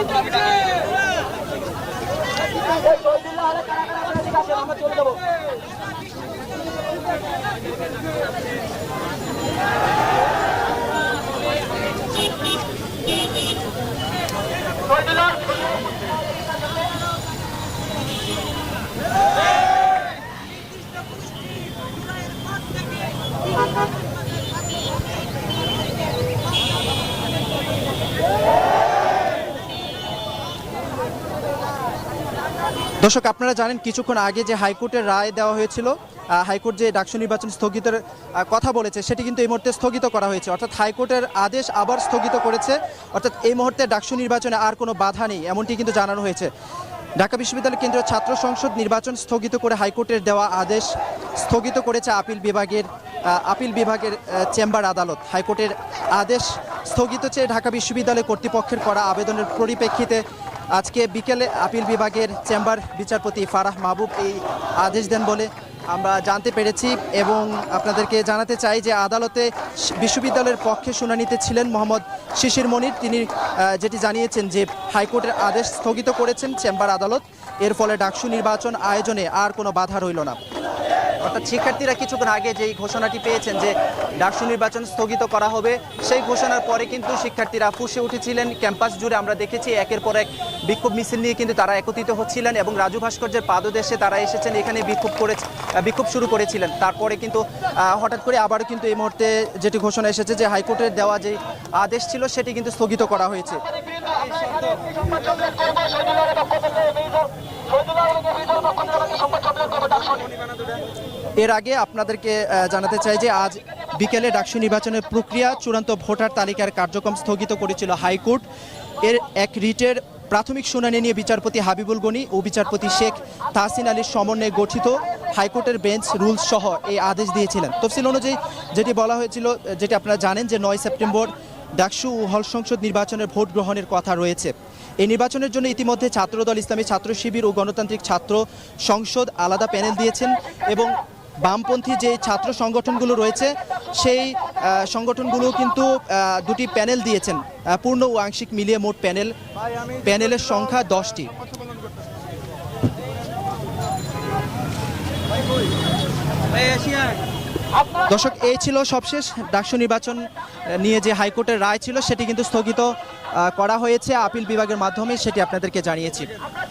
Hey! দর্শক, আপনারা জানেন কিছুক্ষণ আগে যে হাইকোর্টের রায় দেওয়া হয়েছিল হাইকোর্ট যে ডাকসু নির্বাচন স্থগিতের কথা বলেছে, সেটি কিন্তু এই মুহূর্তে স্থগিত করা হয়েছে। অর্থাৎ হাইকোর্টের আদেশ আবার স্থগিত করেছে। অর্থাৎ এই মুহূর্তে ডাকসু নির্বাচনে আর কোনো বাধা নেই, এমনটি কিন্তু জানানো হয়েছে। ঢাকা বিশ্ববিদ্যালয় কেন্দ্রীয় ছাত্র সংসদ নির্বাচন স্থগিত করে হাইকোর্টের দেওয়া আদেশ স্থগিত করেছে আপিল বিভাগের আপিল বিভাগের চেম্বার আদালত। হাইকোর্টের আদেশ স্থগিত চেয়ে ঢাকা বিশ্ববিদ্যালয় কর্তৃপক্ষের করা আবেদনের পরিপ্রেক্ষিতে আজকে বিকেলে আপিল বিভাগের চেম্বার বিচারপতি ফারাহ মাহবুব এই আদেশ দেন বলে আমরা জানতে পেরেছি এবং আপনাদেরকে জানাতে চাই যে আদালতে বিশ্ববিদ্যালয়ের পক্ষে শুনানিতে ছিলেন মোহাম্মদ শিশির মনির। তিনি যেটি জানিয়েছেন যে হাইকোর্টের আদেশ স্থগিত করেছেন চেম্বার আদালত। এর ফলে ডাকসু নির্বাচন আয়োজনে আর কোনো বাধা রইল না। অর্থাৎ শিক্ষার্থীরা কিছুক্ষণ আগে যেই ঘোষণাটি পেয়েছেন যে ডাকসু নির্বাচন স্থগিত করা হবে সেই ঘোষণার পরে কিন্তু শিক্ষার্থীরা ফুসে উঠেছিলেন ক্যাম্পাস জুড়ে আমরা দেখেছি একের পর এক বিক্ষোভ মিছিল নিয়ে কিন্তু তারা একত্রিত হচ্ছিলেন এবং রাজু ভাস্কর্যের পাদদেশে তারা এসেছেন এখানে বিক্ষোভ করে বিক্ষোভ শুরু করেছিলেন তারপরে কিন্তু হঠাৎ করে আবারও কিন্তু এই মুহূর্তে যেটি ঘোষণা এসেছে যে হাইকোর্টের দেওয়া যে আদেশ ছিল সেটি কিন্তু স্থগিত করা হয়েছে এর আগে আপনাদেরকে জানাতে চাই যে আজ বিকেলে ডাকসু নির্বাচনের প্রক্রিয়া চূড়ান্ত ভোটার তালিকার কার্যক্রম স্থগিত করেছিল হাইকোর্ট। এর এক রিটের প্রাথমিক শুনানি নিয়ে বিচারপতি হাবিবুল গনি ও বিচারপতি শেখ তাহসিন আলীর সমন্বয়ে গঠিত হাইকোর্টের বেঞ্চ রুলস সহ এই আদেশ দিয়েছিলেন। তফসিল অনুযায়ী যেটি বলা হয়েছিল, যেটি আপনারা জানেন যে নয় সেপ্টেম্বর ডাকসু হল সংসদ নির্বাচনের ভোট গ্রহণের কথা রয়েছে। এই নির্বাচনের জন্য ইতিমধ্যে ছাত্রদল ইসলামী ছাত্র শিবির ও গণতান্ত্রিক ছাত্র সংসদ আলাদা প্যানেল দিয়েছেন এবং বামপন্থী যে ছাত্র সংগঠনগুলো রয়েছে, সেই সংগঠনগুলো কিন্তু দুটি প্যানেল দিয়েছেন পূর্ণ ও আংশিক মিলিয়ে মোট প্যানেল, প্যানেলের সংখ্যা দশটি। দর্শক, এই ছিল সবশেষ ডাকসু নির্বাচন নিয়ে যে হাইকোর্টের রায় ছিল, সেটি কিন্তু স্থগিত করা হয়েছে আপিল বিভাগের মাধ্যমে, সেটি আপনাদেরকে জানিয়েছি। আমরা